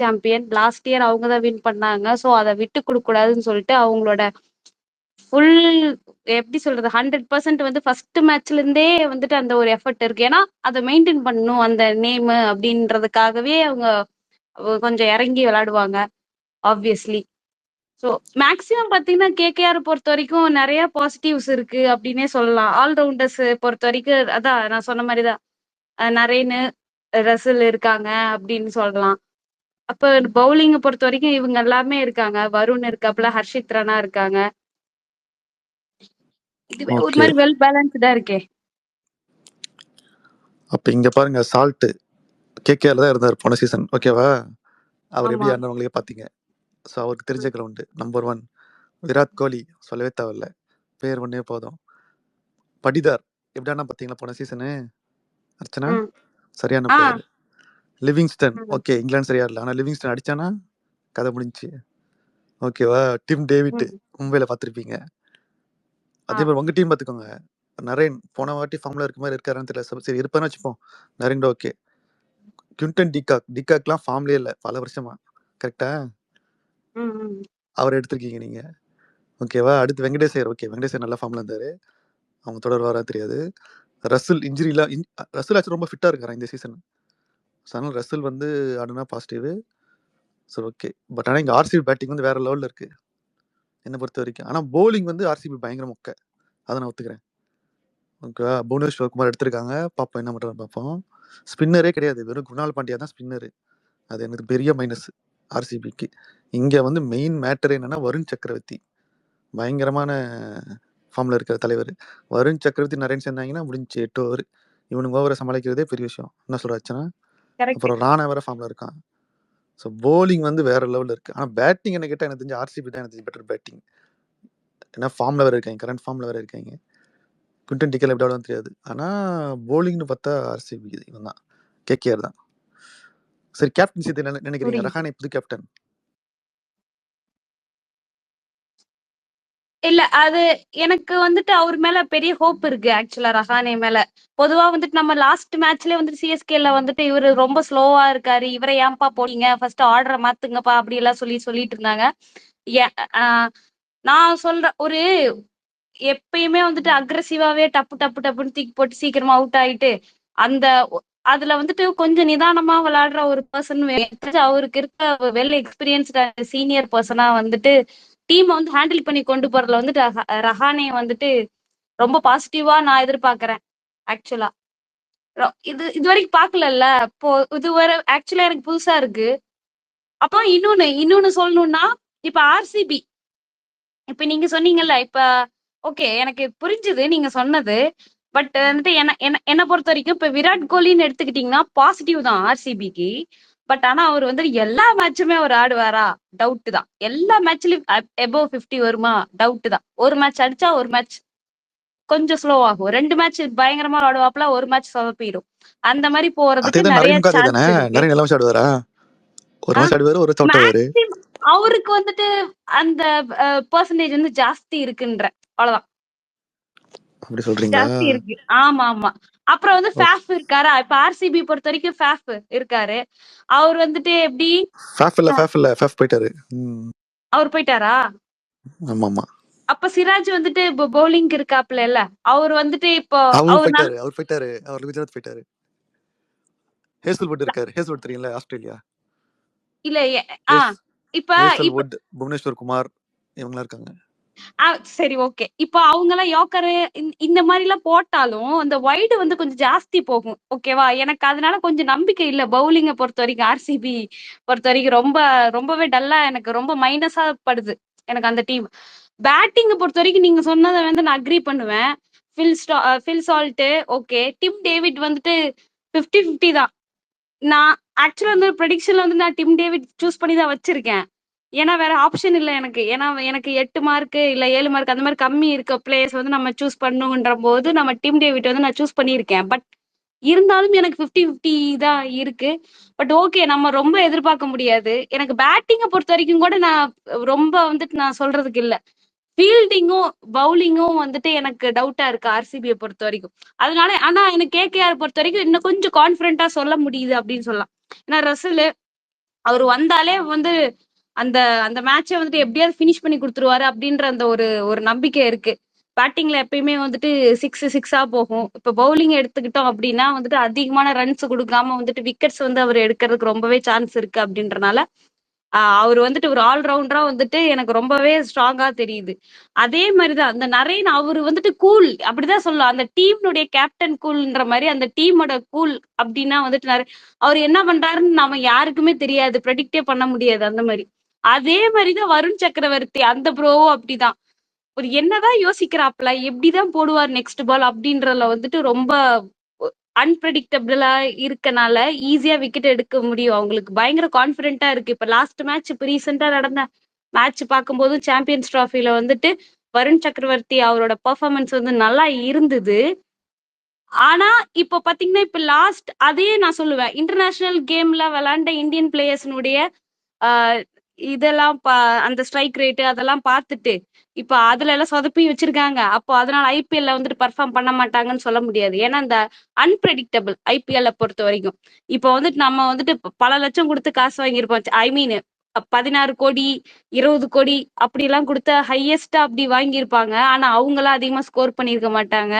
Champion last year அவங்க தான் win பண்ணாங்க. ஸோ அதை விட்டு கொடுக்க கூடாதுன்னு சொல்லிட்டு அவங்களோட ஃபுல் எப்படி சொல்றது ஹண்ட்ரட் பர்சன்ட் வந்து ஃபர்ஸ்ட் மேட்ச்ல இருந்தே வந்துட்டு அந்த ஒரு எஃபர்ட் இருக்கு. ஏன்னா அதை மெயின்டைன் பண்ணணும் அந்த நேம் அப்படின்றதுக்காகவே அவங்க கொஞ்சம் இறங்கி விளையாடுவாங்க ஆப்வியஸ்லி ஸோ மேக்ஸிமம் பார்த்தீங்கன்னா கேகேஆர் பொறுத்த வரைக்கும் நிறைய பாசிட்டிவ்ஸ் இருக்கு அப்படின்னே சொல்லலாம். ஆல்ரவுண்டர்ஸ் பொறுத்த வரைக்கும் அதான் நான் சொன்ன மாதிரி தான் நரேனு ரசில் இருக்காங்க அப்படின்னு சொல்லலாம். அப்ப பவுலிங்கை பொறுத்த வரைக்கும் இவங்க எல்லாமே இருக்காங்க. வருண் இருக்காப்புல ஹர்ஷித் ராணா இருக்காங்க ஒரு மாதிரி வெல் பேலன்ஸ்டா இருக்கே. அப்ப இங்க பாருங்க சால்ட் கேகேஆர்ல தான் இருந்தார் போன சீசன் ஓகேவா அவர் எப்படி ஆடினவங்களே பாத்தீங்க. ஸோ அவருக்கு தெரிஞ்ச ground number one Virat Kohli. சொல்லவே தேவையில்ல. பேர் ஒன்னே போதும். படிதார். எப்படி ஆனா பாத்தீங்களா போன சீசனு அர்ச்சனா. சரியான பிளேயர் லிவிங்ஸ்டன். ஓகே இங்கிலாந்து சரியா இல்லை ஆனா லிவிங்ஸ்டன் அடிச்சானா கதை முடிஞ்சுச்சு. ஓகேவா டிம் டேவிட் ம். மும்பைல பார்த்திருப்பீங்க. அதே மாதிரி உங்க டீம் பார்த்துக்கோங்க. நரேன் போன வாட்டி ஃபார்ம்ல இருக்க மாதிரி இருக்காருன்னு தெரியல. சரி சரி, இருப்பான்னு வச்சுப்போம். Narine okay Quinton de Kock டிகாக்லாம் ஃபார்ம்லயே இல்லை. பல வருஷமா. கரெக்டா. அவர் எடுத்திருக்கீங்க நீங்க. ஓகேவா அடுத்து வெங்கடேசர் ஓகே வெங்கடேசர் நல்ல ஃபார்ம்ல இருந்தாரு. அவங்க தொடர்வாரா தெரியாது. ரசில் இன்ஜுரிலாம் ரசில் ஆச்சு ரொம்ப ஃபிட்டா இருக்காரு இந்த சீசன் அதனால ரசல் வந்து ஆடுனா பாசிட்டிவ் சரி ஓகே பட் ஆனால் இங்கே ஆர்சிபி பேட்டிங் வந்து வேற லெவலில் இருக்கு. என்னை பொறுத்த வரைக்கும். ஆனால் போலிங் வந்து ஆர்சிபி பயங்கர மொக்க. அதை நான் ஒத்துக்கிறேன். ஓகே புவனேஸ்வர் குமார் எடுத்திருக்காங்க. பார்ப்போம் என்ன பண்ணுறாரு பார்ப்போம். ஸ்பின்னரே கிடையாது. வெறும் குணால் பாண்டியா தான் ஸ்பின்னரு அது எனக்கு பெரிய மைனஸ் ஆர்சிபிக்கு இங்கே வந்து மெயின் மேட்டர் என்னன்னா வருண் சக்கரவர்த்தி. பயங்கரமான ஃபார்மில் இருக்கிற தலைவர். வருண் சக்கரவர்த்தி நரேன் சேர்ந்தாங்கன்னா முடிஞ்சு எட்டு ஓவர் இவனுங்க ஓவரை சமாளிக்கிறதே பெரிய விஷயம். என்ன சொல்கிறாச்சுன்னா அப்புறம் ராணா வேற ஃபார்ம்ல இருக்கான். ஸோ bowling வந்து வேற லெவலில் இருக்கு. ஆனால் பேட்டிங் என்ன கேட்டால் எனக்கு தெரிஞ்சு ஆர்சிபி தான் எனக்கு தெரிஞ்சு பெட்டர் பேட்டிங் ஏன்னா ஃபார்ம்ல வேற இருக்காங்க. கரண்ட் ஃபார்ம்ல வேற இருக்காங்க. குவிண்டன் டிக்கல் எப்படி ஆடுவான்னு தெரியாது. ஆனால் bowlingனு பார்த்தா ஆர்சிபி இவன் தான். கேகேஆர் தான். சரி கேப்டன்சி நினைக்கிறீங்க? ரஹானே புது கேப்டன் இல்ல அது எனக்கு வந்துட்டு அவர் மேல பெரிய ஹோப் இருக்கு ஆக்சுவலா ரஹானே மேல. பொதுவா வந்துட்டு நம்ம லாஸ்ட் மேட்ச்ல வந்துட்டு சிஎஸ்கேல வந்துட்டு இவரு ரொம்ப ஸ்லோவா இருக்காரு. இவரை ஏன்பா போறீங்க ஃபர்ஸ்ட் ஆர்டரை மாத்துங்கப்பா அப்படி எல்லாம் சொல்லி சொல்லிட்டு இருந்தாங்க. ஏ- ஆஹ் நான் சொல்ற ஒரு எப்பயுமே வந்துட்டு அக்ரஸிவாவே டப்பு டப்பு டப்புன்னு தூக்கி போட்டு சீக்கிரமா அவுட் ஆயிட்டு அந்த அதுல வந்துட்டு கொஞ்சம் நிதானமா விளையாடுற ஒரு பர்சன் அவருக்கு இருக்க வெல் எக்ஸ்பீரியன்ஸ்ட சீனியர் பர்சனா வந்துட்டு டீமை வந்து ஹேண்டில் பண்ணி கொண்டு போறதுல வந்துட்டு ரஹானே வந்துட்டு ரொம்ப பாசிட்டிவா நான் எதிர்பார்க்கறேன் ஆக்சுவலா இது இது வரைக்கும் பாக்கலல்ல இப்போ இது வரை ஆக்சுவலா எனக்கு புதுசா இருக்கு. அப்போ இன்னொன்னு இன்னொன்னு சொல்லணும்னா இப்ப ஆர்சிபி இப்ப நீங்க சொன்னீங்கல்ல இப்ப ஓகே எனக்கு புரிஞ்சுது நீங்க சொன்னது. பட் வந்துட்டு என்ன என்ன என்னை பொறுத்த வரைக்கும் இப்ப விராட் கோலின்னு எடுத்துக்கிட்டீங்கன்னா பாசிட்டிவ் தான் ஆர்சிபிக்கு பட் ஆனா அவர் வந்து எல்லா மேட்சுமே அவர் ஆடுவாரா? டவுட் தான். எல்லா மேட்ச்லயும் எபோவ் 50 வருமா? டவுட் தான். ஒரு மேட்ச் அடிச்சா ஒரு மேட்ச் கொஞ்சம் ஸ்லோ ஆகும். ரெண்டு மேட்ச் பயங்கரமா விளையாடுவாப்ல ஒரு மேட்ச் சொதப்பிடும். அந்த மாதிரி போறதுக்கு நிறைய அவருக்கு வந்துட்டு அந்த பெர்சன்டேஜ் வந்து ஜாஸ்தி இருக்குன்ற. அவ்வளவுதான். ஜாஸ்தி இருக்கு. ஆமா ஆமா. அப்புறம் வந்து ஃபேஃப் இருக்காரா? இப்ப ஆர்சிபி பொறுத்த வரைக்கும் ஃபேஃப் இருக்காரு. அவர் வந்துட்டு எப்படி ஃபேஃப் இல்ல ஃபேஃப் இல்ல ஃபேஃப் போயிட்டாரு. அவர் போயிட்டாரா? ஆமா ஆமா அப்ப சிராஜ் வந்துட்டு இப்போ பவுலிங் இருக்காப்ல இல்ல அவர் வந்துட்டு இப்போ அவர் போயிட்டாரு அவர் போயிட்டாரு. அவர் குஜராத் போயிட்டாரு. ஹேசல்வுட் இருக்காரு. ஹேசல்வுட் தெரியுங்களா ஆஸ்திரேலியா. இல்ல இப்ப புவனேஸ்வர் குமார் இவங்கலாம் இருக்காங்க. சரி ஓகே. இப்போ அவங்க எல்லாம் யோக்கரு இந்த மாதிரி எல்லாம் போட்டாலும் அந்த வைடு வந்து கொஞ்சம் ஜாஸ்தி போகும் ஓகேவா? எனக்கு அதனால கொஞ்சம் நம்பிக்கை இல்ல. பவுலிங்க பொறுத்த வரைக்கும் ஆர்சிபி பொறுத்த வரைக்கும் ரொம்ப ரொம்பவே டல்லா எனக்கு ரொம்ப மைனஸா படுது எனக்கு அந்த டீம் பேட்டிங்க பொறுத்த வரைக்கும் நீங்க சொன்னதை வந்து நான் அக்ரி பண்ணுவேன். ஃபில் ஸ்டா Phil Salt okay. Tim David வந்துட்டு 50 50 தான். நான் ஆக்சுவலா வந்து ப்ரெடிக்ஷன்ல வந்து நான் டிம் டேவிட் சூஸ் பண்ணி தான் வச்சிருக்கேன். ஏன்னா வேற ஆப்ஷன் இல்லை எனக்கு. ஏன்னா எனக்கு எட்டு மார்க் இல்ல ஏழு மார்க் அந்த மாதிரி கம்மி இருக்க பிளேயர்ஸ் வந்து நம்ம சூஸ் பண்ணுன்ற போது நம்ம டீம் டேவிட் வந்து நான் சூஸ் பண்ணியிருக்கேன். பட் இருந்தாலும் எனக்கு 50 50 தான் இருக்கு. பட் ஓகே நம்ம ரொம்ப எதிர்பார்க்க முடியாது. எனக்கு பேட்டிங்கை பொறுத்த வரைக்கும் கூட நான் ரொம்ப வந்துட்டு நான் சொல்றதுக்கு இல்லை. ஃபீல்டிங்கும் பவுலிங்கும் வந்துட்டு எனக்கு டவுட்டா இருக்கு ஆர்சிபியை பொறுத்த வரைக்கும். அதனால ஆனா எனக்கு கேகேஆர் பொறுத்த வரைக்கும் இன்னும் கொஞ்சம் கான்பிடண்டா சொல்ல முடியுது அப்படின்னு சொல்லலாம். ஏன்னா ரசல் அவர் வந்தாலே வந்து அந்த அந்த மேட்சை வந்துட்டு எப்படியாவது ஃபினிஷ் பண்ணி கொடுத்துருவாரு அப்படின்ற அந்த ஒரு ஒரு நம்பிக்கை இருக்கு. பேட்டிங்ல எப்பயுமே வந்துட்டு சிக்ஸ் சிக்ஸா போகும். இப்ப பவுலிங் எடுத்துக்கிட்டோம் அப்படின்னா வந்துட்டு அதிகமான ரன்ஸ் கொடுக்காம வந்துட்டு விக்கெட்ஸ் வந்து அவர் எடுக்கிறதுக்கு ரொம்பவே சான்ஸ் இருக்கு அப்படின்றனால அவர் வந்துட்டு ஒரு ஆல்ரவுண்டரா வந்துட்டு எனக்கு ரொம்பவே ஸ்ட்ராங்கா தெரியுது. அதே மாதிரிதான் அந்த நரேன் அவர் வந்துட்டு கூல் அப்படிதான் சொல்லலாம். அந்த டீம்னுடைய கேப்டன் கூல்ன்ற மாதிரி அந்த டீமோட கூல் அப்படின்னா வந்துட்டு நிறைய அவர் என்ன பண்றாருன்னு நாம யாருக்குமே தெரியாது. ப்ரெடிக்டே பண்ண முடியாது அந்த மாதிரி. அதே மாதிரிதான் வருண் சக்கரவர்த்தி அந்த ப்ரோவும் அப்படிதான். ஒரு என்னதான் யோசிக்கிறாப்ல எப்படிதான் போடுவார் நெக்ஸ்ட் பால் அப்படின்றதுல வந்துட்டு ரொம்ப அன்பிரடிக்டபிளா இருக்கனால ஈஸியா விக்கெட் எடுக்க முடியும். அவங்களுக்கு பயங்கர கான்பிடென்ட்டா இருக்கு. இப்ப லாஸ்ட் மேட்ச் இப்ப ரீசெண்டா நடந்த மேட்ச் பார்க்கும்போது சாம்பியன்ஸ் ட்ராஃபில வந்துட்டு வருண் சக்கரவர்த்தி அவரோட பெர்ஃபார்மன்ஸ் வந்து நல்லா இருந்தது. ஆனா இப்ப பாத்தீங்கன்னா இப்ப லாஸ்ட் அதே நான் சொல்லுவேன். இன்டர்நேஷனல் கேம்ல விளையாண்ட இந்தியன் பிளேயர்ஸ்னுடைய இதெல்லாம் பா- அந்த ஸ்ட்ரைக் ரேட்டு அதெல்லாம் பார்த்துட்டு இப்ப அதுல எல்லாம் சொதப்பி வச்சிருக்காங்க. அப்போ அதனால ஐபிஎல்ல வந்துட்டு பர்ஃபார்ம் பண்ண மாட்டாங்கன்னு சொல்ல முடியாது. ஏன்னா அந்த அன்பிரடிக்டபிள் ஐபிஎல்ல பொறுத்த வரைக்கும். இப்போ வந்துட்டு நம்ம வந்துட்டு பல லட்சம் கொடுத்து காசு வாங்கியிருப்போம். ஐ மீன் பதினாறு கோடி இருபது கோடி அப்படி எல்லாம் கொடுத்த ஹையஸ்டா அப்படி வாங்கியிருப்பாங்க. ஆனா அவங்களாம் அதிகமா ஸ்கோர் பண்ணியிருக்க மாட்டாங்க.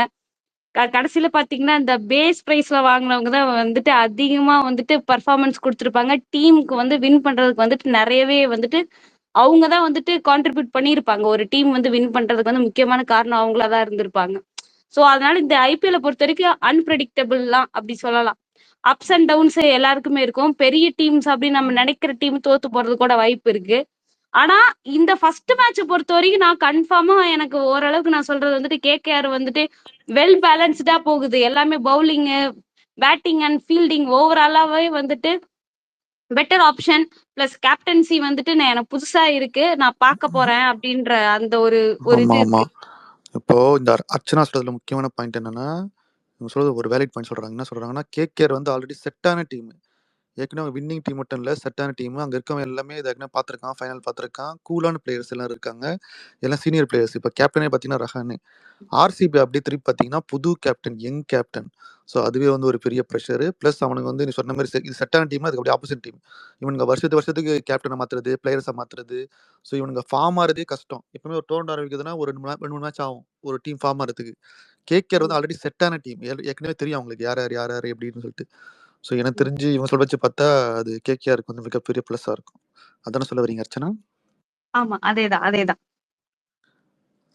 கடைசியில பாத்தீங்கன்னா இந்த பேஸ் பிரைஸ்ல வாங்கினவங்க தான் வந்துட்டு அதிகமா வந்துட்டு பர்ஃபார்மன்ஸ் கொடுத்துருப்பாங்க. டீமுக்கு வந்து வின் பண்றதுக்கு வந்துட்டு நிறையவே வந்துட்டு அவங்க தான் வந்துட்டு கான்ட்ரிபியூட் பண்ணியிருப்பாங்க. ஒரு டீம் வந்து வின் பண்றதுக்கு வந்து முக்கியமான காரணம் அவங்களா தான் இருந்திருப்பாங்க. ஸோ அதனால இந்த ஐபிஎல்ல பொறுத்த வரைக்கும் அன்பிரடிக்டபிள்லாம் அப்படி சொல்லலாம். அப்ஸ் அண்ட் டவுன்ஸ் எல்லாருக்குமே இருக்கும். பெரிய டீம்ஸ் அப்படின்னு நம்ம நினைக்கிற டீம் தோத்து போறது கூட வாய்ப்பு இருக்கு. ஆனா இந்த ஃபர்ஸ்ட் மேட்சை பொறுத்த வரைக்கும் நான் கன்ஃபார்மா எனக்கு ஓரளவுக்கு நான் சொல்றது வந்துட்டு கேகேஆர் வந்துட்டு வெல் பேலன்ஸ்டா போகுது. எல்லாமே பவுலிங் பேட்டிங் அண்ட் ஃபீல்டிங் ஓவராலாவே வந்துட்டு பெட்டர் ஆப்ஷன் பிளஸ் கேப்டன்சி வந்துட்டு நான் எனக்கு புதுசா இருக்கு. நான் பார்க்க போறேன் அப்படின்ற அந்த ஒரு ஒரு இது இப்போ இந்த அர்- அர்ச்சனா சொல்றதுல முக்கியமான பாயிண்ட் என்னன்னா சொல்றது ஒரு வேலிட் பாயிண்ட் சொல்றாங்க. என்ன சொல்றாங்கன்னா கேகேஆர் வந்து ஆல்ரெடி செட்டான டீம் ஏற்கனவே வின்னிங் டீம் மட்டும் இல்லை செட்டான டீம் அங்கே இருக்கவங்க எல்லாமே இதை ஏற்கனவே பார்த்துருக்கான் ஃபைனல் பார்த்துருக்கான். கூலான பிளேயர்ஸ் எல்லாம் இருக்காங்க. எல்லாம் சீனியர் பிளேயர்ஸ் இப்போ கேப்டனே பார்த்தீங்கன்னா ரஹானு. ஆர்சிபி அப்படியே திருப்பி பார்த்தீங்கன்னா புது கேப்டன் யங் கேப்டன் ஸோ அதுவே வந்து ஒரு பெரிய ப்ரெஷர் ப்ளஸ் அவனுக்கு வந்து நீ சொன்ன மாதிரி இது செட்டான டீம் அதுக்கு அப்படியே ஆப்போசிட் டீம் இவனுங்க வருஷத்து வருஷத்துக்கு கேப்டனை மாற்றுறது பிளேயர்ஸை மாற்றுறது ஸோ இவனுங்க ஃபார்ம் ஆகிறதே கஷ்டம். எப்பவுமே ஒரு டோர்னமெண்ட் ஆரம்பிக்குதுன்னா ஒரு ரெண்டு ரெண்டு மூணு மேட்ச் ஆகும் ஒரு டீம் ஃபார்ம் ஆகிறதுக்கு கேகேஆர் வந்து ஆல்ரெடி செட்டான டீம் ஏற்கனவே தெரியும் அவங்களுக்கு யார் யார் யார் யார் எப்படின்னு சொல்லிட்டு. ஸோ எனக்கு தெரிஞ்சு இவங்க சொல்ல வச்சு பார்த்தா அது கேகேஆருக்கு வந்து மிகப்பெரிய ப்ளஸ்ஸாக இருக்கும். அதானே சொல்ல வரீங்க அர்ச்சனா? ஆமா அதேதான் அதேதான்.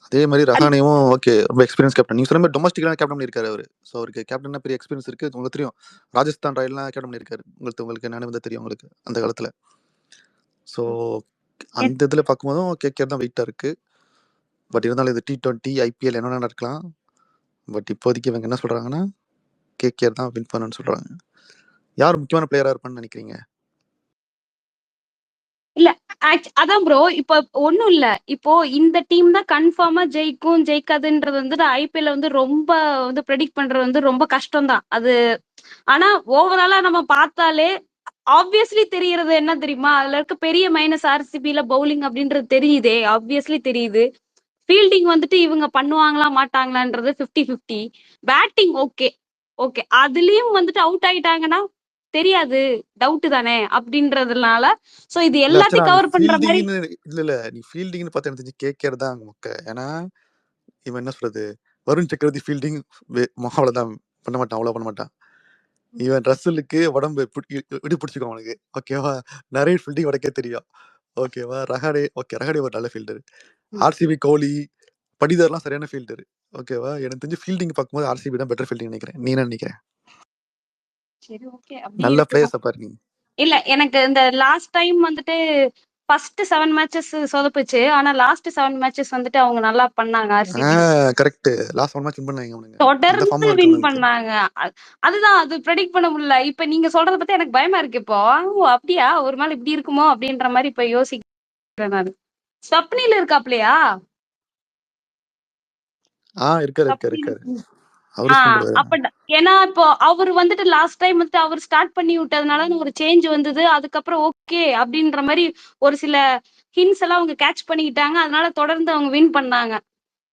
அதே மாதிரி அது ரஹானையும் ஓகே ரொம்ப எக்ஸ்பீரியன்ஸ் கேப்டன் நீங்க சொன்ன மாதிரி டொமஸ்டிக்கான கேப்டன் இருக்காரு அவரு. ஸோ அவருக்கு கேப்டனா பெரிய எக்ஸ்பீரியன்ஸ் இருக்கு. உங்களுக்கு தெரியும் ராஜஸ்தான் ராயல்லாம் கேப்டன் இருக்காரு உங்களுக்கு உங்களுக்கு என்னன்னு வந்து தெரியும் உங்களுக்கு அந்த காலத்துல. ஸோ அந்த இதுல பார்க்கும்போதும் கேகேஆர் தான் வெயிட்டா இருக்கு. பட் இருந்தாலும் இது டி டுவெண்ட்டி ஐபிஎல் என்ன வேணா நடக்கலாம்? பட் இப்போதைக்கு இவங்க என்ன சொல்றாங்கன்னா கேகேஆர் தான் வின் பண்ணணும்னு சொல்றாங்க. யார் முக்கியமான பிளேயரா இருப்பான்னு நினைக்கிறீங்க? இல்ல அதான் ப்ரோ இப்ப ஒண்ணும் இல்ல. இப்போ இந்த டீம் தான் கன்ஃபார்மா ஜெயிக்கும் ஜெயிக்காதுன்றது வந்து ஐபிஎல் வந்து ரொம்ப வந்து ப்ரெடிக்ட் பண்றது வந்து ரொம்ப கஷ்டம் தான் அது ஆனா ஓவராலா நம்ம பார்த்தாலே ஆப்வியஸ்லி தெரியறது என்ன தெரியுமா? அதுல இருக்க பெரிய மைனஸ் ஆர்சிபில பவுலிங் அப்படின்றது தெரியுதே ஆப்வியஸ்லி தெரியுது. ஃபீல்டிங் வந்துட்டு இவங்க பண்ணுவாங்களா மாட்டாங்களான்றது 50 50 பேட்டிங் ஓகே ஓகே அதுலயும் வந்துட்டு அவுட் ஆயிட்டாங்கன்னா தெரியாது டவுட் தானே அப்படின்றதுனால சோ இது எல்லாத்தையும் கவர் பண்ற மாதிரி இல்ல இல்ல நீ ஃபீல்டிங்னு பார்த்தா எனக்கு தெரிஞ்சு கேகேஆர் தான் மொக்க. ஏன்னா இவன் என்ன சொல்றது? வருண் சக்கரவர்த்தி ஃபீல்டிங் அவ்வளவுதான். பண்ண மாட்டான் அவ்வளவு பண்ண மாட்டான். இவன் ரசலுக்கு உடம்பு இடி பிடிச்சிக்கும் அவனுக்கு. ஓகேவா நிறைய ஃபீல்டிங் உடைக்க தெரியும். ஓகேவா ரஹாடே ஓகே ரஹாடே ஒரு நல்ல ஃபீல்டர். ஆர்சிபி கோலி படிதர்லாம் சரியான ஃபீல்டர் ஓகேவா எனக்கு தெரிஞ்சு ஃபீல்டிங் பார்க்கும்போது ஆர்சிபி தான் பெட்டர் ஃபீல்டிங் நினைக்கிறேன். நீ என்ன நினைக்கிறேன் சரி ஓகே நல்ல பிளேயர்ஸ் பாரு இல்ல எனக்கு இந்த லாஸ்ட் டைம் வந்துட்டு ஃபர்ஸ்ட் செவன் மேட்சஸ் சொதப்புச்சு. ஆனா லாஸ்ட் செவன் மேட்சஸ் வந்துட்டு அவங்க நல்லா பண்ணாங்க கரெக்ட் லாஸ்ட் ஒன் மேட்ச் பண்ணாங்க தொடர்ந்து வின் பண்ணாங்க. அதுதான் அது ப்ரெடிக்ட் பண்ண முடியல. இப்ப நீங்க சொல்றத பத்தி எனக்கு பயமா இருக்கு இப்போ. ஓ அப்படியா? ஒரு நாள் இப்படி இருக்குமோ? அப்படின்ற மாதிரி இப்ப யோசிக்கிறேன் நான். ஸ்வப்னில இருக்காப்லையா? ஆஹ் இருக்காரு. இருக்காரு. ஏன்னா இப்போ அவர் வந்துட்டு லாஸ்ட் டைம் வந்துட்டு அவர் ஸ்டார்ட் பண்ணி விட்டதுனால ஒரு சேஞ்ச் வந்தது. அதுக்கப்புறம் ஓகே அப்படின்ற மாதிரி ஒரு சில ஹின்ஸ் எல்லாம் அவங்க கேட்ச் பண்ணிக்கிட்டாங்க. அதனால தொடர்ந்து அவங்க வின் பண்ணாங்க.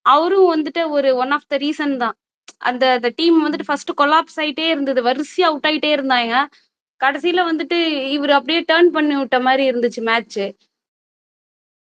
அவரும் வந்துட்டு ஒரு ஒன் ஆஃப் த ரீசன் தான். அந்த அந்த டீம் வந்துட்டு ஃபர்ஸ்ட் கொலாப்ஸ் ஆயிட்டே இருந்தது. வரிசையா அவுட் ஆயிட்டே இருந்தாங்க. கடைசியில வந்துட்டு இவர் அப்படியே டேர்ன் பண்ணி விட்ட மாதிரி இருந்துச்சு மேட்ச்